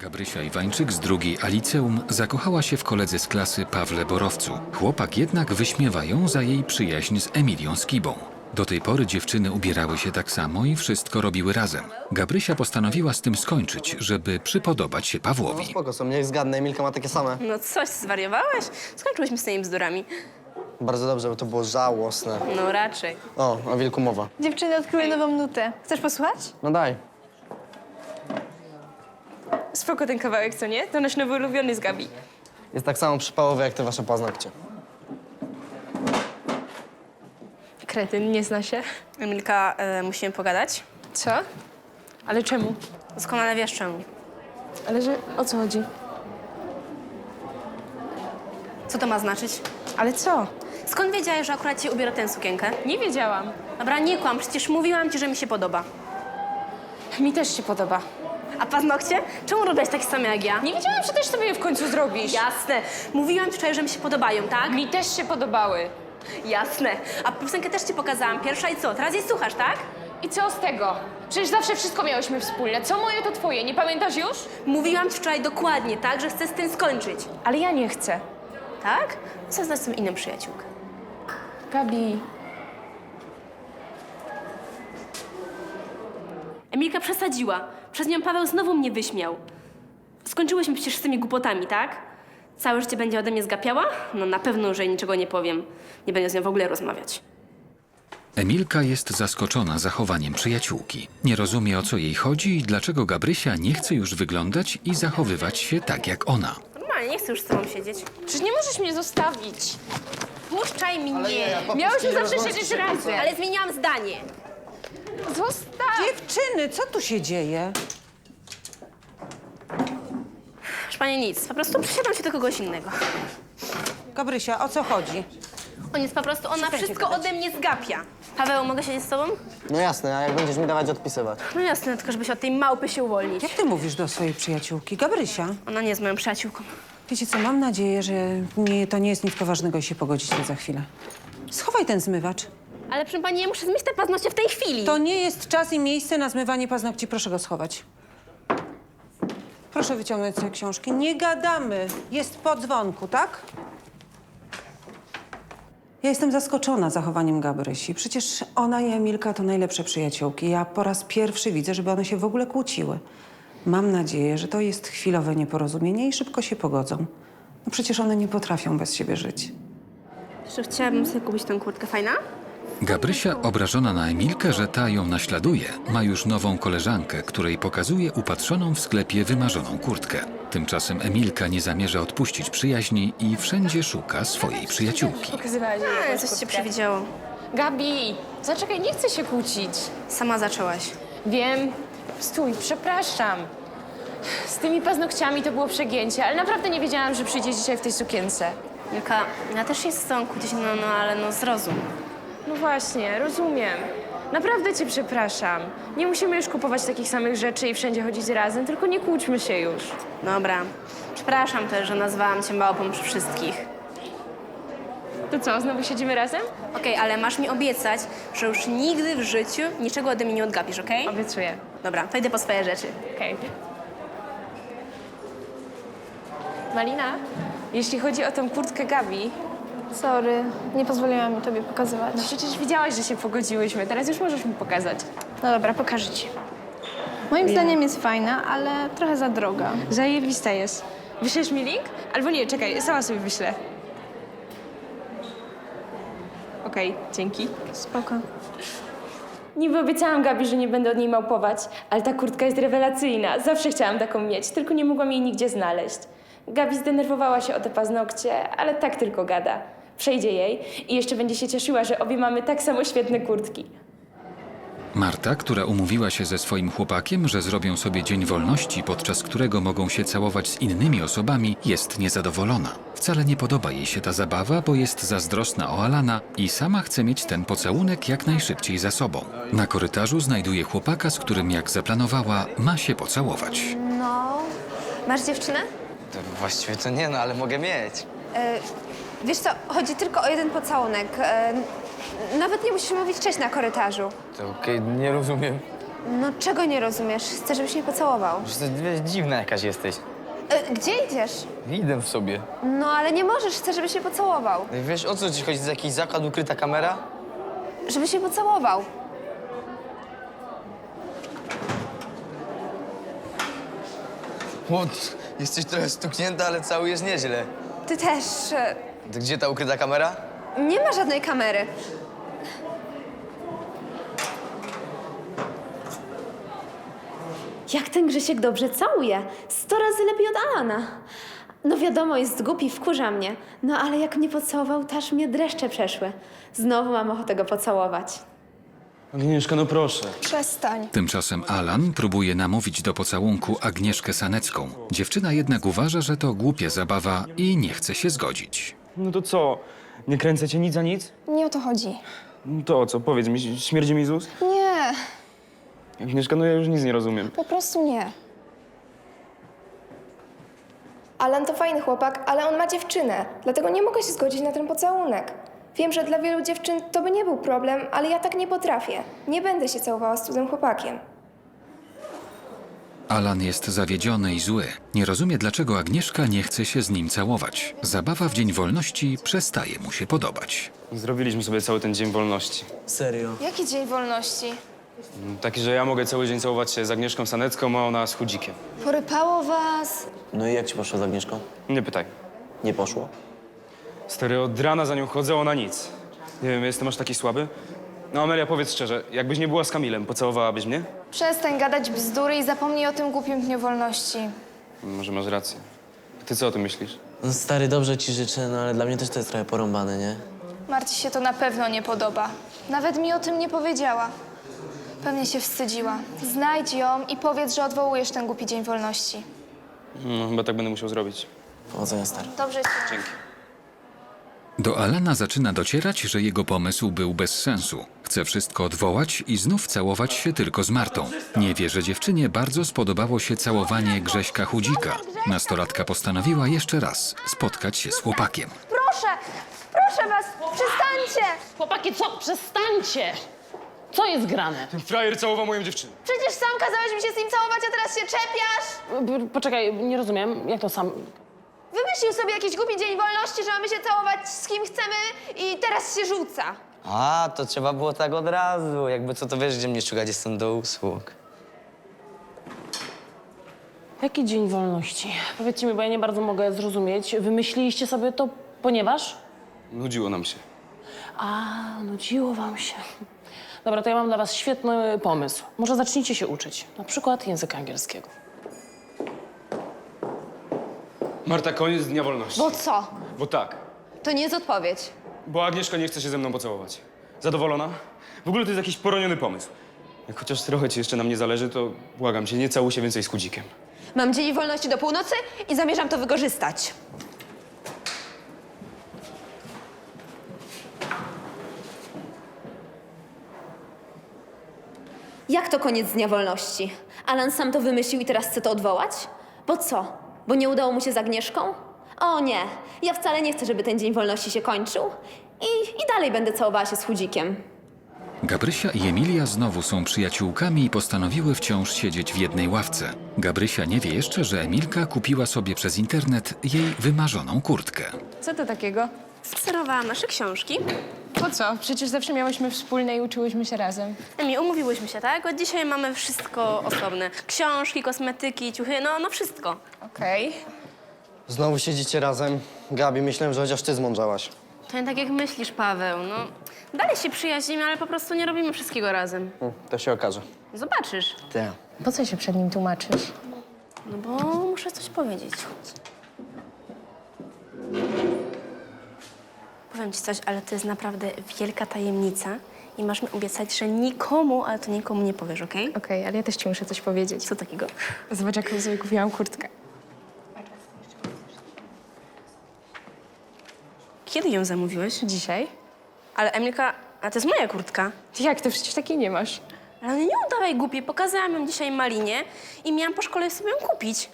Gabrysia Iwańczyk z drugiej Aliceum zakochała się w koledze z klasy Pawle Borowcu. Chłopak jednak wyśmiewa ją za jej przyjaźń z Emilią Skibą. Do tej pory dziewczyny ubierały się tak samo i wszystko robiły razem. Gabrysia postanowiła z tym skończyć, żeby przypodobać się No Pawłowi. spoko są, niech zgadnę, Emilka ma takie same. No coś, zwariowałeś? Skończyłyśmy z tymi bzdurami. Bardzo dobrze, bo to było żałosne. No raczej. O, o wilku mowa. Dziewczyny odkryły nową nutę. Chcesz posłuchać? No daj. Spoko ten kawałek, co nie? To nasz nowy ulubiony z Gabi. Jest tak samo przypałowy jak te wasze paznokcie. Kretyn, nie zna się. Emilka, e, musimy pogadać. Co? Ale czemu? Doskonale wiesz czemu. Ale że o co chodzi? Co to ma znaczyć? Ale co? Skąd wiedziałeś, że akurat ci ubiorę tę sukienkę? Nie wiedziałam. Dobra, nie kłam, przecież mówiłam ci, że mi się podoba. Mi też się podoba. A paznokcie? Czemu robiłaś takie same jak ja? Nie wiedziałam, że też sobie je w końcu zrobisz. Jasne. Mówiłam wczoraj, że mi się podobają, tak? Mi też się podobały. Jasne. A piosenkę też ci pokazałam. Pierwsza i co? Teraz jej słuchasz, tak? I co z tego? Przecież zawsze wszystko miałyśmy wspólne. Co moje, to twoje. Nie pamiętasz już? Mówiłam ci wczoraj dokładnie, tak? Że chcę z tym skończyć. Ale ja nie chcę. Tak? Co z inną przyjaciółkę? Gabi, Emilka przesadziła. Przez nią Paweł znowu mnie wyśmiał. Skończyłyśmy przecież z tymi głupotami, tak? Całe życie będzie ode mnie zgapiała? No na pewno, że jej niczego nie powiem. Nie będę z nią w ogóle rozmawiać. Emilka jest zaskoczona zachowaniem przyjaciółki. Nie rozumie o co jej chodzi i dlaczego Gabrysia nie chce już wyglądać i zachowywać się tak jak ona. Normalnie, nie chcę już z tobą siedzieć. Przecież nie możesz mnie zostawić. Puszczaj mnie! Miałyśmy zawsze siedzieć razem. Ale zmieniłam zdanie. Zostaw! Dziewczyny, co tu się dzieje? Proszę pani nic, po prostu przysiadam się do kogoś innego. Gabrysia, o co chodzi? On jest po prostu, ona wszystko ode mnie zgapia. Paweł, mogę siedzieć z tobą? No jasne, a jak będziesz mi dawać odpisywać? No jasne, tylko żeby się od tej małpy się uwolnić. Jak ty mówisz do swojej przyjaciółki? Gabrysia, Ona nie jest moją przyjaciółką. wiecie co, mam nadzieję, że nie, to nie jest nic poważnego i się pogodzicie za chwilę. Schowaj ten zmywacz. Ale proszę pani, ja muszę zmyć te paznokcie w tej chwili. To nie jest czas i miejsce na zmywanie paznokci. Proszę go schować. Proszę wyciągnąć sobie książki. Nie gadamy. Jest po dzwonku, tak? Ja jestem zaskoczona zachowaniem Gabrysi. Przecież ona i Emilka to najlepsze przyjaciółki. Ja po raz pierwszy widzę, żeby one się w ogóle kłóciły. Mam nadzieję, że to jest chwilowe nieporozumienie i szybko się pogodzą. No przecież one nie potrafią bez siebie żyć. Że chciałabym sobie kupić tę kurtkę, fajna? Gabrysia, obrażona na Emilkę, że ta ją naśladuje, ma już nową koleżankę, której pokazuje upatrzoną w sklepie wymarzoną kurtkę. Tymczasem Emilka nie zamierza odpuścić przyjaźni i wszędzie szuka swojej przyjaciółki. pokazywałaś A, coś ci przewidziało. Gabi, zaczekaj, nie chcę się kłócić. Sama zaczęłaś. Wiem. Stój, przepraszam. Z tymi paznokciami to było przegięcie, ale naprawdę nie wiedziałam, że przyjdzie dzisiaj w tej sukience. Milka, ja też się z tobą kłócić, no, no ale no zrozum. No właśnie, rozumiem. Naprawdę cię przepraszam. Nie musimy już kupować takich samych rzeczy i wszędzie chodzić razem, tylko nie kłóćmy się już. Dobra. Przepraszam też, że nazwałam cię małpą przy wszystkich. To co, znowu siedzimy razem? Okej, ale masz mi obiecać, że już nigdy w życiu niczego ode mnie nie odgapisz, okej? Obiecuję. Dobra, to idę po swoje rzeczy. Okej. Malina, jeśli chodzi o tą kurtkę Gabi, Sorry, nie pozwoliłam mi tobie pokazywać. no przecież widziałaś, że się pogodziłyśmy. Teraz już możesz mi pokazać. No dobra, pokażę ci. Moim zdaniem jest fajna, ale trochę za droga. Zajebista jest. Wyślesz mi link? Albo nie, czekaj, sama sobie wyślę. Okej, dzięki. Spoko. Niby obiecałam Gabi, że nie będę od niej małpować, ale ta kurtka jest rewelacyjna. Zawsze chciałam taką mieć, tylko nie mogłam jej nigdzie znaleźć. Gabi zdenerwowała się o te paznokcie, ale tak tylko gada. Przejdzie jej i jeszcze będzie się cieszyła, że obie mamy tak samo świetne kurtki. Marta, która umówiła się ze swoim chłopakiem, że zrobią sobie dzień wolności, podczas którego mogą się całować z innymi osobami, jest niezadowolona. Wcale nie podoba jej się ta zabawa, bo jest zazdrosna o Alana i sama chce mieć ten pocałunek jak najszybciej za sobą. Na korytarzu znajduje chłopaka, z którym jak zaplanowała, ma się pocałować. No. Masz dziewczynę? To właściwie to nie, no ale mogę mieć. E, wiesz co, chodzi tylko o jeden pocałunek. E, nawet nie musisz mówić cześć na korytarzu. To okej, nie rozumiem. No czego nie rozumiesz? Chcę, żebyś mnie pocałował. Że ty dziwna jakaś jesteś. E, gdzie idziesz? Idę w sobie. No ale nie możesz, chcę, żebyś mnie pocałował. Wiesz, o co ci chodzi? Jest jakiś zakład, ukryta kamera? Żebyś mnie pocałował. O, jesteś trochę stuknięta, ale cały jest nieźle. Ty też. e, gdzie ta ukryta kamera? Nie ma żadnej kamery. Jak ten Grzesiek dobrze całuje. Sto razy lepiej od Alana. No wiadomo, jest głupi, wkurza mnie. No ale jak mnie pocałował, to aż mnie dreszcze przeszły. Znowu mam ochotę go pocałować. Agnieszka, no proszę. Przestań. Tymczasem Alan próbuje namówić do pocałunku Agnieszkę Sanecką. Dziewczyna jednak uważa, że to głupia zabawa i nie chce się zgodzić. No to co? Nie kręcę cię nic za nic? Nie o to chodzi. No to o co? Powiedz mi, śmierdzi mi z ust? Nie, Agnieszka, no ja już nic nie rozumiem. po prostu nie. Alan to fajny chłopak, ale on ma dziewczynę, dlatego nie mogę się zgodzić na ten pocałunek. Wiem, że dla wielu dziewczyn to by nie był problem, ale ja tak nie potrafię. Nie będę się całowała z cudzym chłopakiem. Alan jest zawiedziony i zły. Nie rozumie, dlaczego Agnieszka nie chce się z nim całować. Zabawa w Dzień Wolności przestaje mu się podobać. Zrobiliśmy sobie cały ten dzień wolności. Serio? Jaki dzień wolności? Taki, że ja mogę cały dzień całować się z Agnieszką Sanecką, a ona z Chudzikiem. Porypało was. No i jak ci poszło z Agnieszką? Nie pytaj. Nie poszło? Stary, od rana za nią chodzę, ona nic. Nie wiem, jestem aż taki słaby. No Amelia, powiedz szczerze, jakbyś nie była z Kamilem, pocałowałabyś mnie? Przestań gadać bzdury i zapomnij o tym głupim dniu wolności. Może masz rację. Ty co o tym myślisz? No stary, dobrze ci życzę, no ale dla mnie też to jest trochę porąbane, nie? Marci się to na pewno nie podoba. Nawet mi o tym nie powiedziała. Pewnie się wstydziła. Znajdź ją i powiedz, że odwołujesz ten głupi dzień wolności. No, chyba tak będę musiał zrobić. Powodzenia, stary. Dobrze ci. Dzięki. Do Alana zaczyna docierać, że jego pomysł był bez sensu. Chce wszystko odwołać i znów całować się tylko z Martą. Nie wie, że dziewczynie bardzo spodobało się całowanie Grześka Chudzika. Nastolatka postanowiła jeszcze raz spotkać się z chłopakiem. Proszę, proszę was, przestańcie! Chłopaki, co? Przestańcie! Co jest grane? Ten frajer całował moją dziewczynę. Przecież sam kazałeś mi się z nim całować, a teraz się czepiasz! Poczekaj, nie rozumiem. Jak to sam... Wymyślił sobie jakiś głupi dzień wolności, że mamy się całować z kim chcemy i teraz się rzuca. A, to trzeba było tak od razu. Jakby co, to wiesz, gdzie mnie szukać, jestem do usług. Jaki dzień wolności? Powiedzcie mi, bo ja nie bardzo mogę zrozumieć. Wymyśliliście sobie to, ponieważ... Nudziło nam się. A, nudziło wam się. Dobra, to ja mam dla was świetny pomysł. Może zacznijcie się uczyć. Na przykład języka angielskiego. Marta, koniec dnia wolności. Bo co? Bo tak. To nie jest odpowiedź. Bo Agnieszka nie chce się ze mną pocałować. Zadowolona? W ogóle to jest jakiś poroniony pomysł. Jak chociaż trochę ci jeszcze na mnie zależy, to błagam cię, nie całuj się więcej z Chudzikiem. Mam dzień wolności do północy i zamierzam to wykorzystać. Jak to koniec dnia wolności? Alan sam to wymyślił i teraz chce to odwołać? Bo co? Bo nie udało mu się z Agnieszką? O nie, ja wcale nie chcę, żeby ten dzień wolności się kończył. I, i dalej będę całowała się z chudzikiem. Gabrysia i Emilia znowu są przyjaciółkami i postanowiły wciąż siedzieć w jednej ławce. Gabrysia nie wie jeszcze, że Emilka kupiła sobie przez internet jej wymarzoną kurtkę. Co to takiego? Skserowałam nasze książki. Po co? Przecież zawsze miałyśmy wspólne i uczyłyśmy się razem. Emi, umówiłyśmy się, tak? Od dzisiaj mamy wszystko osobne. Książki, kosmetyki, ciuchy, no, no wszystko. Okej. Znowu siedzicie razem. Gabi, myślałem, że chociaż ty zmądrzałaś. To nie tak jak myślisz, Paweł, no. Dalej się przyjaźnimy, ale po prostu nie robimy wszystkiego razem. Hm, to się okaże. Zobaczysz. Ty. Po co się przed nim tłumaczysz? No bo muszę coś powiedzieć. Powiem ci coś, ale to jest naprawdę wielka tajemnica i masz mi obiecać, że nikomu, ale to nikomu nie powiesz, okej? Okej, ale ja też ci muszę coś powiedzieć. Co takiego? Zobacz, jaką sobie kupiłam kurtkę. Kiedy ją zamówiłeś? Dzisiaj? Ale Emilka, a to jest moja kurtka. Jak, to przecież takiej nie masz. Ale nie udawaj głupiej, pokazałam ją dzisiaj Malinie i miałam po szkole sobie ją kupić.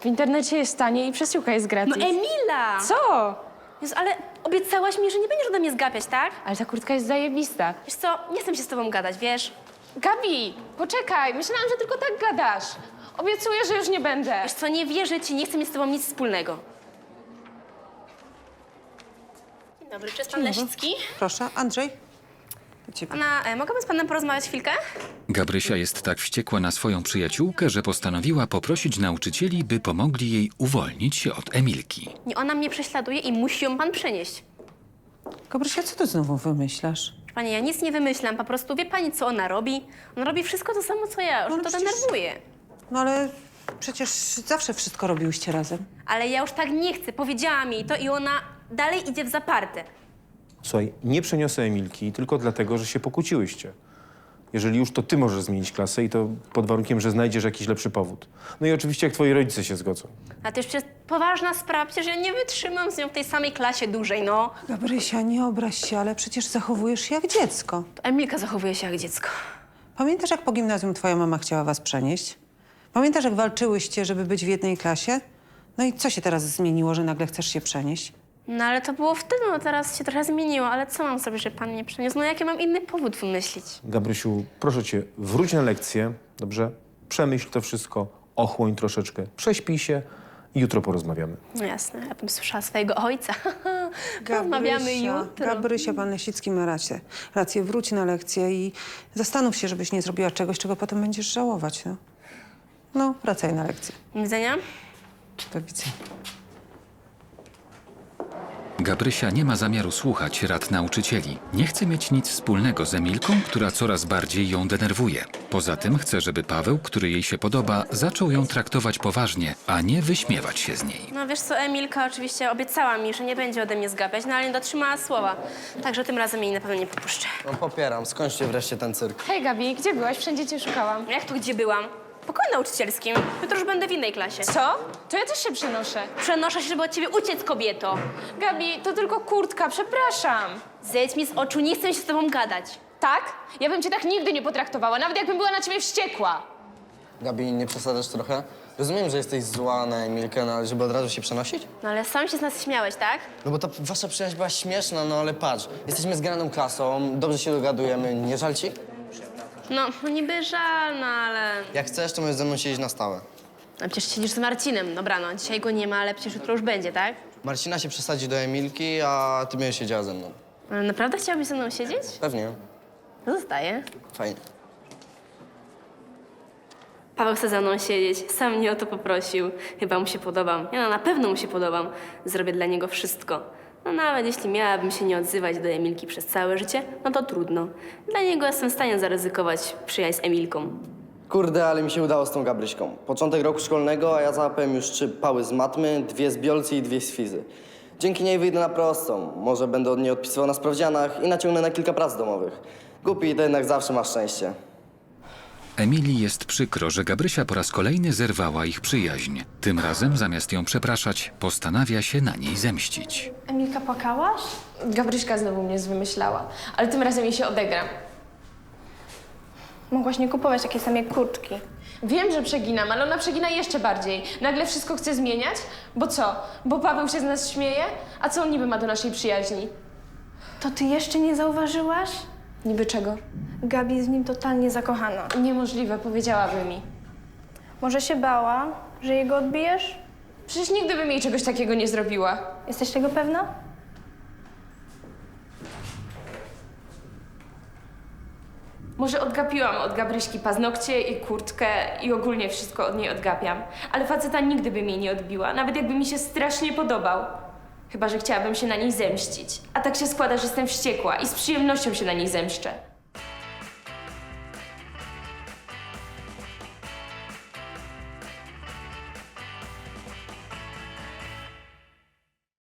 W internecie jest taniej i przesyłka jest gratis. No Emila! Co? Jezu, ale obiecałaś mi, że nie będziesz ode mnie zgapiać, tak? Ale ta kurtka jest zajebista. Wiesz co, nie chcę się z tobą gadać, wiesz? Gabi, poczekaj, myślałam, że tylko tak gadasz. Obiecuję, że już nie będę. Wiesz co, nie wierzę ci, nie chcę mieć z tobą nic wspólnego. Dzień dobry, czy jest pan Lesicki? Proszę, Andrzej. Do ciebie. Pana, e, mogłabym z panem porozmawiać chwilkę? Gabrysia jest tak wściekła na swoją przyjaciółkę, że postanowiła poprosić nauczycieli, by pomogli jej uwolnić się od Emilki. Nie, ona mnie prześladuje i musi ją pan przenieść. Gabrysia, co ty znowu wymyślasz? Panie, ja nic nie wymyślam, po prostu wie pani, co ona robi? Ona robi wszystko to samo, co ja, już ale to przecież- denerwuje. No ale przecież zawsze wszystko robiłyście razem. Ale ja już tak nie chcę, powiedziałam jej to i ona dalej idzie w zaparte. Słuchaj, nie przeniosę Emilki tylko dlatego, że się pokłóciłyście. Jeżeli już, to ty możesz zmienić klasę i to pod warunkiem, że znajdziesz jakiś lepszy powód. No i oczywiście, jak twoi rodzice się zgodzą. A to już przecież poważna sprawa, przecież ja nie wytrzymam z nią w tej samej klasie dłużej, no. Gabrysia, nie obraź się, ale przecież zachowujesz się jak dziecko. To Emilka zachowuje się jak dziecko. Pamiętasz, jak po gimnazjum twoja mama chciała was przenieść? Pamiętasz, jak walczyłyście, żeby być w jednej klasie? No i co się teraz zmieniło, że nagle chcesz się przenieść? No ale to było wtedy, no teraz się trochę zmieniło, ale co mam sobie, że pan mnie przeniósł? No jaki mam inny powód wymyślić? Gabrysiu, proszę cię, wróć na lekcję, dobrze? Przemyśl to wszystko, ochłoń troszeczkę, prześpij się i jutro porozmawiamy. No jasne, ja bym słyszała swojego ojca. Rozmawiamy jutro. Gabrysia, pan Lesicki ma rację. Rację, wróć na lekcję i zastanów się, żebyś nie zrobiła czegoś, czego potem będziesz żałować, no. No, wracaj na lekcję. Do widzenia. Do widzenia. Gabrysia nie ma zamiaru słuchać rad nauczycieli. Nie chce mieć nic wspólnego z Emilką, która coraz bardziej ją denerwuje. Poza tym chce, żeby Paweł, który jej się podoba, zaczął ją traktować poważnie, a nie wyśmiewać się z niej. No wiesz co, Emilka oczywiście obiecała mi, że nie będzie ode mnie zgapiać, no ale nie dotrzymała słowa. Także tym razem jej na pewno nie popuszczę. No popieram, skończcie wreszcie ten cyrk. Hej Gabi, gdzie byłaś? Wszędzie cię szukałam. Jak tu gdzie byłam? W pokoju nauczycielskim. Jutro już będę w innej klasie. Co? To ja też się przenoszę. Przenoszę się, żeby od ciebie uciec, kobieto. Gabi, to tylko kurtka, przepraszam. Zejdź mi z oczu, nie chcę się z tobą gadać. Tak? Ja bym cię tak nigdy nie potraktowała, nawet jakbym była na ciebie wściekła. Gabi, nie przesadzasz trochę? Rozumiem, że jesteś zła na Emilkę, no ale żeby od razu się przenosić? No ale sam się z nas śmiałeś, tak? No bo ta wasza przyjaźń była śmieszna, no ale patrz, jesteśmy zgraną klasą, dobrze się dogadujemy, nie żal ci? No, no niby żal, no ale... Jak chcesz, to możesz ze mną siedzieć na stałe. No przecież siedzisz z Marcinem. Dobra, no dzisiaj go nie ma, ale przecież jutro już będzie, tak? Marcina się przesadzi do Emilki, a ty będziesz siedziała ze mną. Ale naprawdę chciałbyś ze mną siedzieć? Pewnie. No zostaję. Fajnie. Paweł chce ze mną siedzieć, sam mnie o to poprosił. Chyba mu się podobam. Ja no, na pewno mu się podobam. Zrobię dla niego wszystko. No nawet jeśli miałabym się nie odzywać do Emilki przez całe życie, no to trudno. Dla niego jestem w stanie zaryzykować przyjaźń z Emilką. Kurde, ale mi się udało z tą Gabryśką. Początek roku szkolnego, a ja załapałem już trzy pały z matmy, dwie z biolcy i dwie z fizy. Dzięki niej wyjdę na prostą. Może będę od niej odpisywał na sprawdzianach i naciągnę na kilka prac domowych. Głupi to jednak zawsze masz szczęście. Emilii jest przykro, że Gabrysia po raz kolejny zerwała ich przyjaźń. Tym razem, zamiast ją przepraszać, postanawia się na niej zemścić. Emilka, płakałaś? Gabryśka znowu mnie zwymyślała, ale tym razem jej się odegram. Mogłaś nie kupować takiej samej kurtki. Wiem, że przeginam, ale ona przegina jeszcze bardziej. Nagle wszystko chce zmieniać? Bo co? Bo Paweł się z nas śmieje? A co on niby ma do naszej przyjaźni? To ty jeszcze nie zauważyłaś? Niby czego? Gabi jest w nim totalnie zakochana. Niemożliwe, powiedziałaby mi. Może się bała, że jego odbijesz? Przecież nigdy bym jej czegoś takiego nie zrobiła. Jesteś tego pewna? Może odgapiłam od Gabryśki paznokcie i kurtkę i ogólnie wszystko od niej odgapiam. Ale faceta nigdy by mnie nie odbiła, nawet jakby mi się strasznie podobał. Chyba, że chciałabym się na niej zemścić. A tak się składa, że jestem wściekła i z przyjemnością się na niej zemszczę.